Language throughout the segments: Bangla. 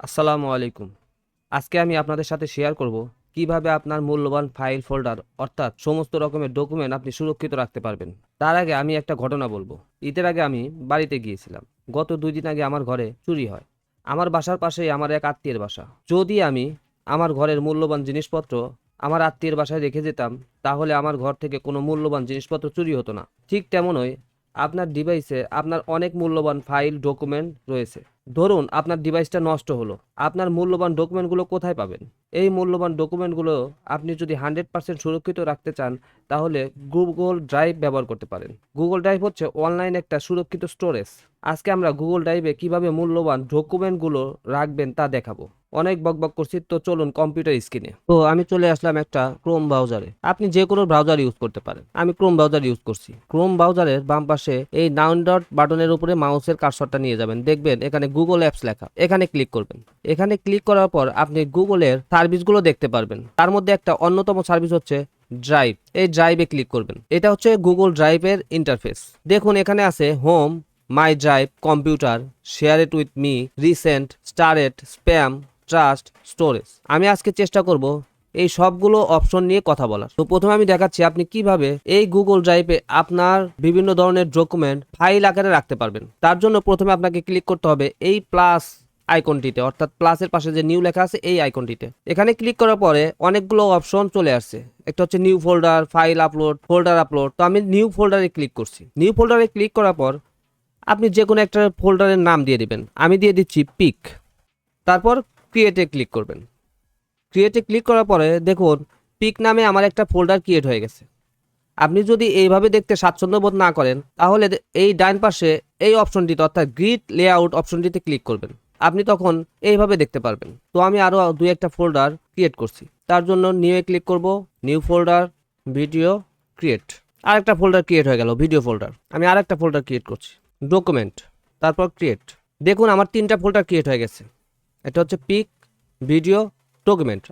আসসালামু আলাইকুম। আজকে আমি আপনাদের সাথে শেয়ার করব কীভাবে আপনার মূল্যবান ফাইল ফোল্ডার অর্থাৎ সমস্ত রকমের ডকুমেন্ট আপনি সুরক্ষিত রাখতে পারবেন। তার আগে আমি একটা ঘটনা বলব। ঈদের আগে আমি বাড়িতে গিয়েছিলাম। গত দুই দিন আগে আমার ঘরে চুরি হয়। আমার বাসার পাশেই আমার এক আত্মীয়ের বাসা। যদি আমি আমার ঘরের মূল্যবান জিনিসপত্র আমার আত্মীয়ের বাসায় রেখে যেতাম, তাহলে আমার ঘর থেকে কোনো মূল্যবান জিনিসপত্র চুরি হতো না। ঠিক তেমনই আপনার ডিভাইসে আপনার অনেক মূল্যবান ফাইল ডকুমেন্ট রয়েছে। ধরুন আপনার ডিভাইসটা নষ্ট হলো, আপনার মূল্যবান ডকুমেন্টগুলো কোথায় পাবেন? এই মূল্যবান ডকুমেন্টগুলো আপনি যদি হান্ড্রেড পার্সেন্ট সুরক্ষিত রাখতে চান, তাহলে গুগল ড্রাইভ ব্যবহার করতে পারেন। গুগল ড্রাইভ হচ্ছে অনলাইন একটা সুরক্ষিত স্টোরেজ আজকে আমরা গুগল ড্রাইভে কীভাবে মূল্যবান ডকুমেন্টগুলো রাখবেন তা দেখাবো। অনেক বকবক করছি, তো চলুন কম্পিউটার স্ক্রিনে তো আমি চলে আসলাম একটা ক্রোম ব্রাউজারে আপনি যে কোনো ব্রাউজার ইউজ করতে পারেন। আমি ক্রোম ব্রাউজার ইউজ করছি। ক্রোম ব্রাউজারের বাম পাশে এই ডাউন ডট বাটনের উপরে মাউসের কার্সরটা নিয়ে যাবেন। দেখবেন এখানে গুগল অ্যাপস লেখা। এখানে ক্লিক করবেন। এখানে ক্লিক করার পর আপনি গুগলের সার্ভিসগুলো দেখতে পারবেন। তার মধ্যে একটা অন্যতম সার্ভিস হচ্ছে ড্রাইভ এই ড্রাইভে ক্লিক করবেন। এটা হচ্ছে গুগল ড্রাইভের ইন্টারফেস দেখুন, এখানে আছে home my drive computer share it with me recent starred spam trash storage. আমি আজকে চেষ্টা করব এই সবগুলো অপশন নিয়ে কথা বলার। তো প্রথমে আমি দেখাচ্ছি আপনি কীভাবে এই গুগল ড্রাইভে আপনার বিভিন্ন ধরনের ডকুমেন্ট, ফাইল আকারে রাখতে পারবেন। তার জন্য প্রথমে আপনাকে ক্লিক করতে হবে এই প্লাস আইকনটিতে, অর্থাৎ প্লাসের পাশে যে নিউ লেখা আছে এই আইকনটিতে। এখানে ক্লিক করার পরে অনেকগুলো অপশন চলে আসছে। একটা হচ্ছে new folder, file upload, folder upload. তো আমি নিউ ফোল্ডারে ক্লিক করছি। নিউ ফোল্ডারে ক্লিক করার পর আপনি যে কোনো একটা ফোল্ডারের নাম দিয়ে দিবেন। আমি দিয়ে দিচ্ছি পিক। তারপর ক্রিয়েটে ক্লিক করবেন। ক্রিয়েটে ক্লিক করার পরে দেখুন পিক নামে আমার একটা ফোল্ডার ক্রিয়েট হয়ে গেছে। আপনি যদি এইভাবে দেখতে স্বাচ্ছন্দ্য বোধ না করেন, তাহলে এই ডান পাশে এই অপশনটিতে অর্থাৎ গ্রিড লেআউট অপশনটিতে ক্লিক করবেন। আপনি তখন এইভাবে দেখতে পারবেন। তো আমি আরও দুই একটা ফোল্ডার ক্রিয়েট করছি। তার জন্য নিউয়ে ক্লিক করব নিউ ফোল্ডার ভিডিও ক্রিয়েট আরেকটা ফোল্ডার ক্রিয়েট হয়ে গেল ভিডিও ফোল্ডার আমি আরেকটা ফোল্ডার ক্রিয়েট করছি ডকুমেন্ট তারপর ক্রিয়েট দেখুন, আমার তিনটা ফোল্ডার ক্রিয়েট হয়ে গেছে। এটা হচ্ছে পিক ভিডিও ডকুমেন্ট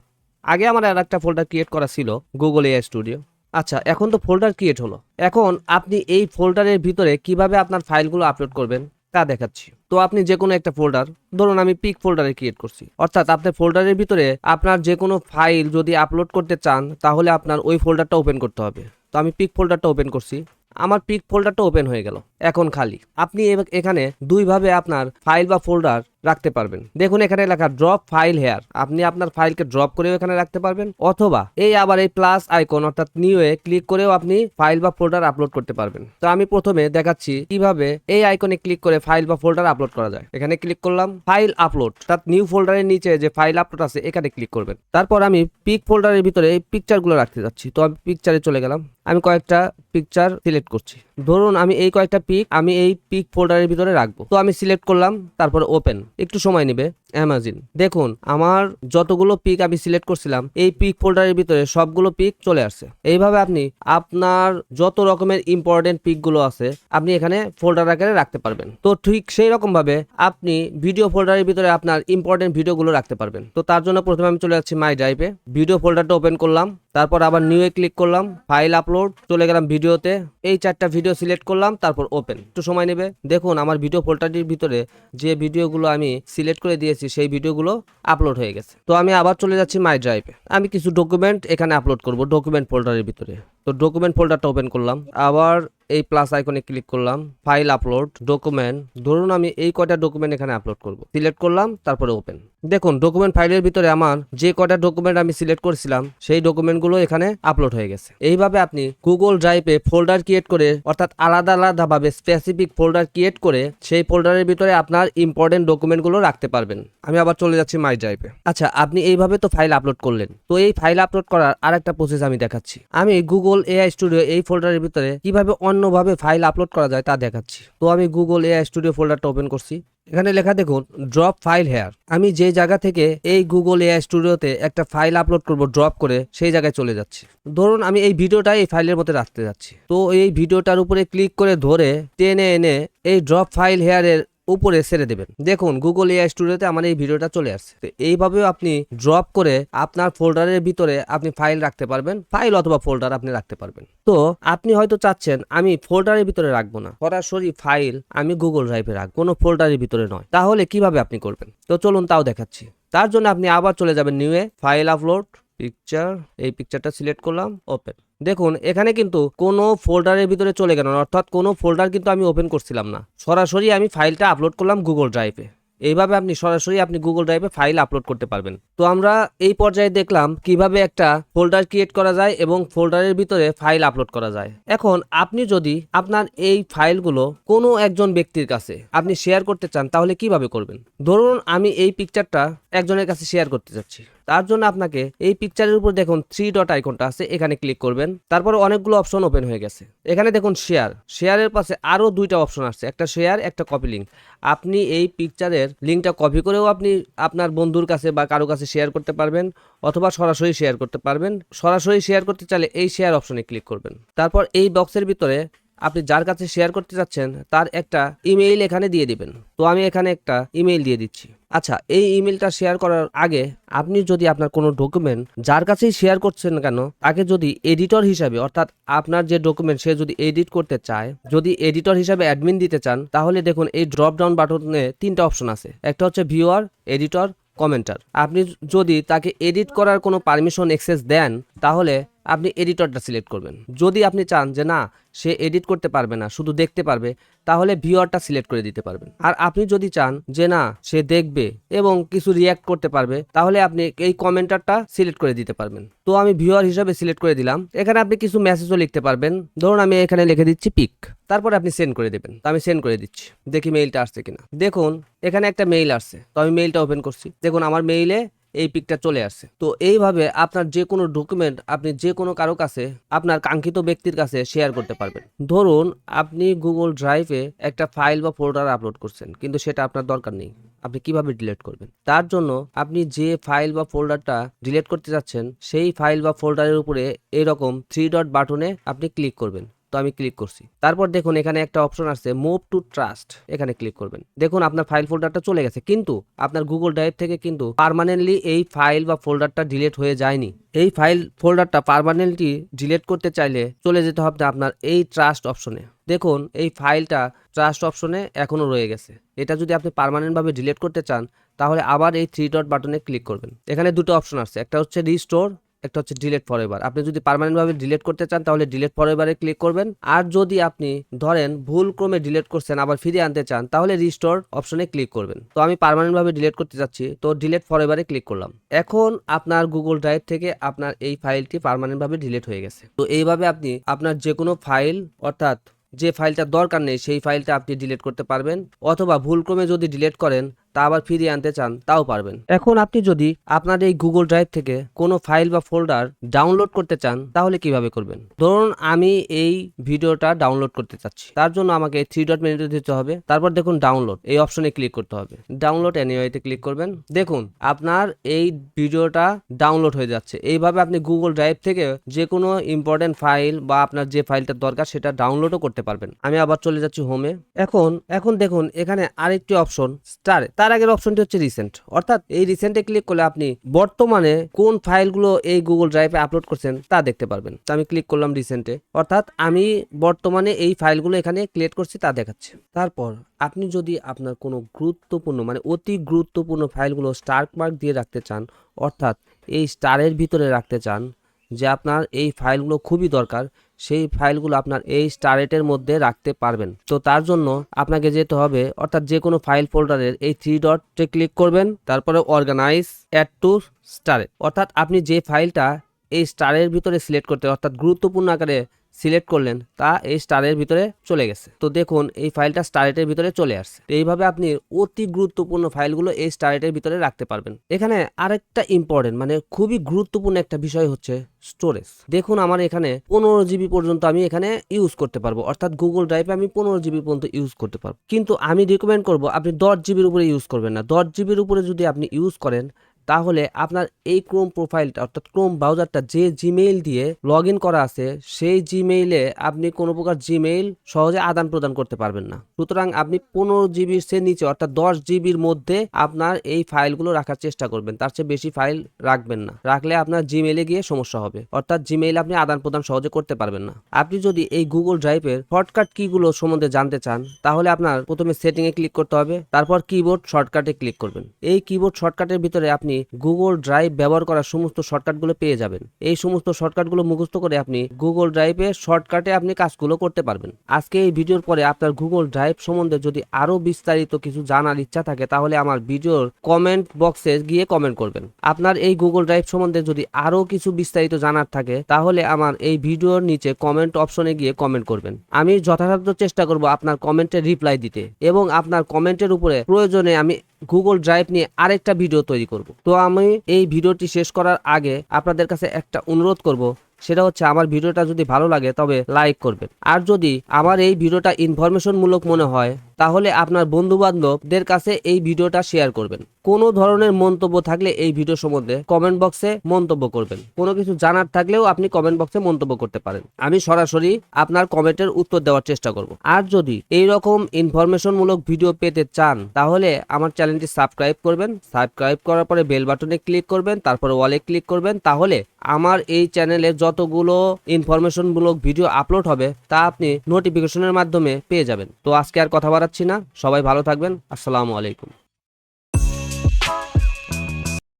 আগে আমার আর একটা ফোল্ডার ক্রিয়েট করা ছিল গুগল এআই স্টুডিও আচ্ছা এখন তো ফোল্ডার ক্রিয়েট হলো। এখন আপনি এই ফোল্ডারের ভিতরে কীভাবে আপনার ফাইলগুলো আপলোড করবেন তা দেখাচ্ছি। তো আপনি যে কোনো একটা ফোল্ডার ধরুন আমি পিক ফোল্ডারে ক্রিয়েট করছি। অর্থাৎ আপনার ফোল্ডারের ভিতরে আপনার যে কোনো ফাইল যদি আপলোড করতে চান, তাহলে আপনার ওই ফোল্ডারটা ওপেন করতে হবে। তো আমি পিক ফোল্ডারটা ওপেন করছি। আমার পিক ফোল্ডারটা ওপেন হয়ে গেল। এখন খালি। আপনি এখানে দুইভাবে আপনার ফাইল বা ফোল্ডার রাখতে পারবেন। দেখুন, এখানে লেখা ড্রপ ফাইল হেয়ার আপনি আপনার ফাইলকে ড্রপ করেও এখানে রাখতে পারবেন, অথবা এই আবার এই প্লাস আইকন অর্থাৎ নিউ এ ক্লিক করেও আপনি ফাইল বা ফোল্ডার আপলোড করতে পারবেন। তো আমি প্রথমে দেখাচ্ছি কীভাবে এই আইকনে ক্লিক করে ফাইল বা ফোল্ডার আপলোড করা যায়। এখানে ক্লিক করলাম ফাইল আপলোড অর্থাৎ নিউ ফোল্ডারের নিচে যে ফাইল আপলোড আছে, এখানে ক্লিক করবেন। তারপর আমি পিক ফোল্ডারের ভিতরে এই পিকচারগুলো রাখতে যাচ্ছি। তো আমি পিকচারে চলে গেলাম। আমি কয়েকটা পিকচার সিলেক্ট করছি। ধরুন, আমি এই কয়েকটা পিক আমি এই পিক ফোল্ডারের ভিতরে রাখব। তো আমি সিলেক্ট করলাম, তারপর ওপেন একটু সময় নেবে। অ্যামাজিন দেখুন, আমার যতগুলো পিক আমি সিলেক্ট করছিলাম, এই পিক ফোল্ডারের ভিতরে সবগুলো পিক চলে আসছে। এইভাবে আপনি আপনার যত রকমের ইম্পর্টেন্ট পিকগুলো আছে, আপনি এখানে ফোল্ডার আকারে রাখতে পারবেন। তো ঠিক সেই রকম ভাবে আপনি ভিডিও ফোল্ডারের ভিতরে আপনার ইম্পর্টেন্ট ভিডিওগুলো রাখতে পারবেন। তো তার জন্য প্রথমে আমি চলে যাচ্ছি মাই ড্রাইভে ভিডিও ফোল্ডারটা ওপেন করলাম, তারপর আবার নিউ এ ক্লিক করলাম ফাইল আপলোড চলে গেলাম ভিডিওতে এই চারটা ভিডিও সিলেক্ট করলাম, তারপর ওপেন একটু সময় নেবে। দেখুন, আমার ভিডিও ফোল্ডারটির ভিতরে যে ভিডিওগুলো আমি সিলেক্ট করে দিয়েছি সেই ভিডিওগুলো আপলোড হয়ে গেছে। তো আমি আবার চলে যাচ্ছি মাই ড্রাইভে আমি কিছু ডকুমেন্ট এখানে আপলোড করব ডকুমেন্ট ফোল্ডারের ভিতরে। তো ডকুমেন্ট ফোল্ডারটা ওপেন করলাম, আবার এই প্লাস আইকনে ক্লিক করলাম ফাইল আপলোড ডকুমেন্ট ধরুন আমি এই কয়টা ডকুমেন্ট এখানে আপলোড করব। সিলেক্ট করলাম, তারপরে ওপেন দেখুন ডকুমেন্ট ফাইলের ভিতরে আমার যে কটা ডকুমেন্ট আমি সিলেক্ট করেছিলাম, সেই ডকুমেন্টগুলো এখানে আপলোড হয়ে গেছে। এইভাবে আপনি গুগল ড্রাইভে ফোল্ডার ক্রিয়েট করে, অর্থাৎ আলাদা আলাদাভাবে স্পেসিফিক ফোল্ডার ক্রিয়েট করে, সেই ফোল্ডারের ভিতরে আপনার ইম্পর্টেন্ট ডকুমেন্টগুলো রাখতে পারবেন। আমি আবার চলে যাচ্ছি মাই ড্রাইভে আচ্ছা আপনি এইভাবে তো ফাইল আপলোড করলেন। তো এই ফাইল আপলোড করার আরেকটা প্রসেস আমি দেখাচ্ছি। আমি গুগল এআই স্টুডিও এই ফোল্ডারের ভিতরে কীভাবে অন্যভাবে ফাইল আপলোড করা যায় তা দেখাচ্ছি। তো আমি গুগল এআই স্টুডিও ফোল্ডারটা ওপেন করছি। এখানে লেখা দেখুন ড্রপ ফাইল হেয়ার আমি যে জায়গা থেকে এই গুগল এআই স্টুডিওতে একটা ফাইল আপলোড করব ড্রপ করে সেই জায়গায় চলে যাচ্ছি। ধরুন আমি এই ভিডিওটা এই ফাইলের মধ্যে রাখতে যাচ্ছি। তো এই ভিডিওটার উপরে ক্লিক করে ধরে টেনে এনে এই ড্রপ ফাইল হেয়ারের উপরে ছেড়ে দেবেন। দেখুন গুগল এআই স্টুডিওতে আমার এই ভিডিওটা চলে আসছে। তো এইভাবেও আপনি ড্রপ করে আপনার ফোল্ডারের ভিতরে আপনি ফাইল রাখতে পারবেন। ফাইল অথবা ফোল্ডার আপনি রাখতে পারবেন। তো আপনি হয়তো চাচ্ছেন, আমি ফোল্ডারের ভিতরে রাখব না। সরাসরি ফাইল আমি গুগল ড্রাইভে রাখব। কোনো ফোল্ডারের ভিতরে নয়। তাহলে কীভাবে আপনি করবেন? তো চলুন তাও দেখাচ্ছি। তার জন্য আপনি আবার চলে যাবেন নিউয়ে ফাইল আপলোড পিকচার এই পিকচারটা সিলেক্ট করলাম ওপেন দেখুন, এখানে কিন্তু কোনো ফোল্ডারের ভিতরে চলে গেল অর্থাৎ কোনো ফোল্ডার কিন্তু আমি ওপেন করছিলাম না। সরাসরি আমি ফাইলটা আপলোড করলাম গুগল ড্রাইভে এইভাবে আপনি সরাসরি আপনি গুগল ড্রাইভে ফাইল আপলোড করতে পারবেন। তো আমরা এই পর্যায়ে দেখলাম কীভাবে একটা ফোল্ডার ক্রিয়েট করা যায় এবং ফোল্ডারের ভিতরে ফাইল আপলোড করা যায়। এখন আপনি যদি আপনার এই ফাইলগুলো কোনো একজন ব্যক্তির কাছে আপনি শেয়ার করতে চান, তাহলে কীভাবে করবেন? ধরুন আমি এই পিকচারটা একজনের কাছে শেয়ার করতে চাচ্ছি তার জন্য আপনাকে এই পিকচারের উপর দেখুন থ্রি ডট আইকনটা আছে, এখানে ক্লিক করবেন। তারপর অনেকগুলো অপশন ওপেন হয়ে গেছে। এখানে দেখুন শেয়ার শেয়ারের পাশে আরও দুইটা অপশন আসছে, একটা শেয়ার একটা কপি লিঙ্ক আপনি এই পিকচারের লিঙ্কটা কপি করেও আপনি আপনার বন্ধুর কাছে বা কারও কাছে শেয়ার করতে পারবেন, অথবা সরাসরি শেয়ার করতে পারবেন। সরাসরি শেয়ার করতে চাইলে এই শেয়ার অপশনে ক্লিক করবেন। তারপর এই বক্সের ভিতরে আপনি যার কাছে শেয়ার করতে চাচ্ছেন, তার একটা ইমেইল এখানে দিয়ে দিবেন। তো আমি এখানে একটা ইমেইল দিয়ে দিচ্ছি। আচ্ছা এই ইমেলটা শেয়ার করার আগে আপনি যদি আপনার কোনো ডকুমেন্ট যার কাছেই শেয়ার করছেন কেন, তাকে যদি এডিটর হিসাবে, অর্থাৎ আপনার যে ডকুমেন্ট সে যদি এডিট করতে চায়, যদি এডিটর হিসাবে অ্যাডমিন দিতে চান, তাহলে দেখুন এই ড্রপ ডাউন বাটনে তিনটা অপশন আছে। একটা হচ্ছে ভিউয়ার এডিটর কমেন্টার আপনি যদি তাকে এডিট করার কোনো পারমিশন এক্সেস দেন, তাহলে আপনি এডিটরটা সিলেক্ট করবেন। যদি আপনি চান যে না, সে এডিট করতে পারবে না, শুধু দেখতে পারবে, তাহলে ভিওয়ারটা সিলেক্ট করে দিতে পারবেন। আর আপনি যদি চান যে না, সে দেখবে এবং কিছু রিয়্যাক্ট করতে পারবে, তাহলে আপনি এই কমেন্টারটা সিলেক্ট করে দিতে পারবেন। তো আমি ভিওয়ার হিসাবে সিলেক্ট করে দিলাম। এখানে আপনি কিছু মেসেজও লিখতে পারবেন। ধরুন আমি এখানে লিখে দিচ্ছি পিক তারপরে আপনি সেন্ড করে দেবেন। তো আমি সেন্ড করে দিচ্ছি। দেখি মেইলটা আসছে কিনা। দেখুন, এখানে একটা মেইল আসছে। তো আমি মেইলটা ওপেন করছি। দেখুন, আমার মেইলে এই পিকটা চলে আসছে তো এইভাবে আপনার যে কোনো ডকুমেন্ট আপনি যে কোনো কারও কাছে, আপনার কাঙ্ক্ষিত ব্যক্তির কাছে শেয়ার করতে পারবেন। ধরুন, আপনি গুগল ড্রাইভে একটা ফাইল বা ফোল্ডার আপলোড করছেন, কিন্তু সেটা আপনার দরকার নেই। আপনি কীভাবে ডিলিট করবেন? তার জন্য আপনি যে ফাইল বা ফোল্ডারটা ডিলিট করতে যাচ্ছেন, সেই ফাইল বা ফোল্ডারের উপরে এরকম থ্রি ডট বাটনে আপনি ক্লিক করবেন। তো আমি ক্লিক করছি। তারপর দেখুন এখানে একটা অপশন আসছে মুভ টু ট্রাস্ট এখানে ক্লিক করবেন। দেখুন আপনার ফাইল ফোল্ডারটা চলে গেছে, কিন্তু আপনার গুগল ড্রাইভ থেকে কিন্তু পার্মানেন্টলি এই ফাইল বা ফোল্ডারটা ডিলিট হয়ে যায়নি। এই ফাইল ফোল্ডারটা পার্মানেন্টলি ডিলিট করতে চাইলে চলে যেতে হবে আপনার এই ট্রাস্ট অপশনে দেখুন এই ফাইলটা ট্রাস্ট অপশনে এখনও রয়ে গেছে। এটা যদি আপনি পার্মানেন্টভাবে ডিলিট করতে চান, তাহলে আবার এই থ্রি ডট বাটনে ক্লিক করবেন। এখানে দুটো অপশন আছে একটা হচ্ছে রিস্টোর একটা হচ্ছে ডিলেট ফর এভার আপনি যদি পার্মানেন্টভাবে ডিলেট করতে চান, তাহলে ডিলেট ফর এভারে ক্লিক করবেন। আর যদি আপনি ধরেন ভুল ক্রমে ডিলেট করছেন, আবার ফিরিয়ে আনতে চান, তাহলে রিস্টোর অপশনে ক্লিক করবেন। তো আমি পার্মানেন্টভাবে ডিলেট করতে চাচ্ছি, তো ডিলেট ফর এভারে ক্লিক করলাম। এখন আপনার গুগল ড্রাইভ থেকে আপনার এই ফাইলটি পার্মানেন্টভাবে ডিলেট হয়ে গেছে। তো এইভাবে আপনি আপনার যে কোনো ফাইল অর্থাৎ যে ফাইলটা দরকার নেই, সেই ফাইলটা আপনি ডিলিট করতে পারবেন। অথবা ভুলক্রমে যদি ডিলিট করেন তা আবার ফিরিয়ে আনতে চান, তাও পারবেন। এখন আপনি যদি আপনার এই গুগল ড্রাইভ থেকে কোনো ফাইল বা ফোল্ডার ডাউনলোড করতে চান, তাহলে কীভাবে করবেন? ধরুন আমি এই ভিডিওটা ডাউনলোড করতে চাচ্ছি। তার জন্য আমাকে থ্রি ডট মেনুতে দিতে হবে। তারপর দেখুন ডাউনলোড এই অপশনে ক্লিক করতে হবে। ডাউনলোড এনিওয়েতে ক্লিক করবেন। দেখুন, আপনার এই ভিডিওটা ডাউনলোড হয়ে যাচ্ছে। এইভাবে আপনি গুগল ড্রাইভ থেকে যে কোনো ইম্পর্টেন্ট ফাইল বা আপনার যে ফাইলটা দরকার, সেটা ডাউনলোডও করতে পারবেন। আমি আবার চলে যাচ্ছি হোমে এখন এখন দেখুন, এখানে আরেকটি অপশন স্টারে তার আগের অপশনটি হচ্ছে রিসেন্ট অর্থাৎ এই রিসেন্টে ক্লিক করলে আপনি বর্তমানে কোন ফাইলগুলো এই গুগল ড্রাইভে আপলোড করছেন তা দেখতে পারবেন। তো আমি ক্লিক করলাম রিসেন্টে অর্থাৎ আমি বর্তমানে এই ফাইলগুলো এখানে ক্রিয়েট করছি তা দেখাচ্ছে। তারপর আপনি যদি আপনার কোনো গুরুত্বপূর্ণ মানে অতি গুরুত্বপূর্ণ ফাইলগুলো স্টার্ক মার্ক দিয়ে রাখতে চান, অর্থাৎ এই স্টারের ভিতরে রাখতে চান যে আপনার এই ফাইলগুলো খুবই দরকার, সেই ফাইলগুলো আপনার এই স্টারেটের মধ্যে রাখতে পারবেন। তো তার জন্য আপনাকে যেতে হবে, অর্থাৎ যে কোনো ফাইল ফোল্ডারের এই থ্রি ডটে ক্লিক করবেন, তারপরে অর্গানাইজ অ্যাড টু স্টারে অর্থাৎ আপনি যে ফাইলটা এই স্টারের ভিতরে সিলেক্ট করতে, অর্থাৎ গুরুত্বপূর্ণ আকারে সিলেক্ট করলেন, তা এই স্টারের ভিতরে চলে গেছে। তো দেখুন, এই ফাইলটা স্টারেটের ভিতরে চলে আসছে। তো এইভাবে আপনি অতি গুরুত্বপূর্ণ ফাইলগুলো এই স্টারেটের ভিতরে রাখতে পারবেন। এখানে আরেকটা ইম্পর্টেন্ট মানে খুবই গুরুত্বপূর্ণ একটা বিষয় হচ্ছে স্টোরেজ দেখুন, আমার এখানে পনেরো জিবি পর্যন্ত আমি এখানে ইউজ করতে পারব। অর্থাৎ গুগল ড্রাইভে আমি পনেরো জিবি পর্যন্ত ইউজ করতে পারব। কিন্তু আমি রিকমেন্ড করব, আপনি দশ জিবির উপরে ইউজ করবেন না। দশ জিবির উপরে যদি আপনি ইউজ করেন তাহলে আপনার এই ক্রোম প্রোফাইলটা অর্থাৎ ক্রোম ব্রাউজারটা যে জিমেইল দিয়ে লগ করা আছে, সেই জিমেইলে আপনি কোনো প্রকার জিমেইল সহজে আদান প্রদান করতে পারবেন না। সুতরাং আপনি পনেরো জিবির সে নিচে, অর্থাৎ দশ জিবির মধ্যে আপনার এই ফাইলগুলো রাখার চেষ্টা করবেন। তার চেয়ে বেশি ফাইল রাখবেন না। রাখলে আপনার জিমেইলে গিয়ে সমস্যা হবে। অর্থাৎ জিমেইল আপনি আদান প্রদান সহজে করতে পারবেন না। আপনি যদি এই গুগল ড্রাইভের শর্টকাট কিগুলো সম্বন্ধে জানতে চান, তাহলে আপনার প্রথমে সেটিংয়ে ক্লিক করতে হবে, তারপর কিবোর্ড শর্টকাটে ক্লিক করবেন। এই কিবোর্ড শর্টকাটের ভিতরে আপনি গুগল ড্রাইভ ব্যবহার করার সমস্ত শর্টকাটগুলো পেয়ে যাবেন। এই সমস্ত শর্টকাটগুলো মুখস্থ করে আপনি গুগল ড্রাইভে শর্টকাটে আপনি কাজগুলো করতে পারবেন। আজকে এই ভিডিওর পরে আপনার গুগল ড্রাইভ সম্বন্ধে যদি আরও বিস্তারিত কিছু জানার ইচ্ছা থাকে, তাহলে আমার ভিডিওর কমেন্ট বক্সে গিয়ে কমেন্ট করবেন। আপনার এই গুগল ড্রাইভ সম্বন্ধে যদি আরও কিছু বিস্তারিত জানার থাকে, তাহলে আমার এই ভিডিওর নিচে কমেন্ট অপশনে গিয়ে কমেন্ট করবেন। আমি যথাসাধ্য চেষ্টা করব আপনার কমেন্টের রিপ্লাই দিতে এবং আপনার কমেন্টের উপরে প্রয়োজনে আমি গুগল ড্রাইভ নিয়ে আরেকটা ভিডিও তৈরি করব। তো আমি এই ভিডিওটি শেষ করার আগে আপনাদের কাছে একটা অনুরোধ করব। সেটা হচ্ছে আমার ভিডিওটা যদি ভালো লাগে তবে লাইক করবেন। আর যদি আমার এই ভিডিওটা ইনফরমেশনমূলক মনে হয়, তাহলে আপনার বন্ধু বান্ধবদের কাছে এই ভিডিওটা শেয়ার করবেন। কোনো ধরনের মন্তব্য থাকলে এই ভিডিও সম্বন্ধে কমেন্ট বক্সে মন্তব্য করবেন। কোনো কিছু জানার থাকলেও আপনি কমেন্ট বক্সে মন্তব্য করতে পারেন। আমি সরাসরি আপনার কমেন্টের উত্তর দেওয়ার চেষ্টা করব। আর যদি এই রকম ইনফরমেশনমূলক ভিডিও পেতে চান, তাহলে আমার চ্যানেলটি সাবস্ক্রাইব করবেন। সাবস্ক্রাইব করার পরে বেল বাটনে ক্লিক করবেন, তারপরে ওয়ালে ক্লিক করবেন, তাহলে আমার এই চ্যানেলে যতগুলো ইনফরমেশনমূলক ভিডিও আপলোড হবে, তা আপনি নোটিফিকেশনের মাধ্যমে পেয়ে যাবেন। তো আজকে আর কথা বাড়াচ্ছি না। সবাই ভালো থাকবেন। আসসালামু আলাইকুম।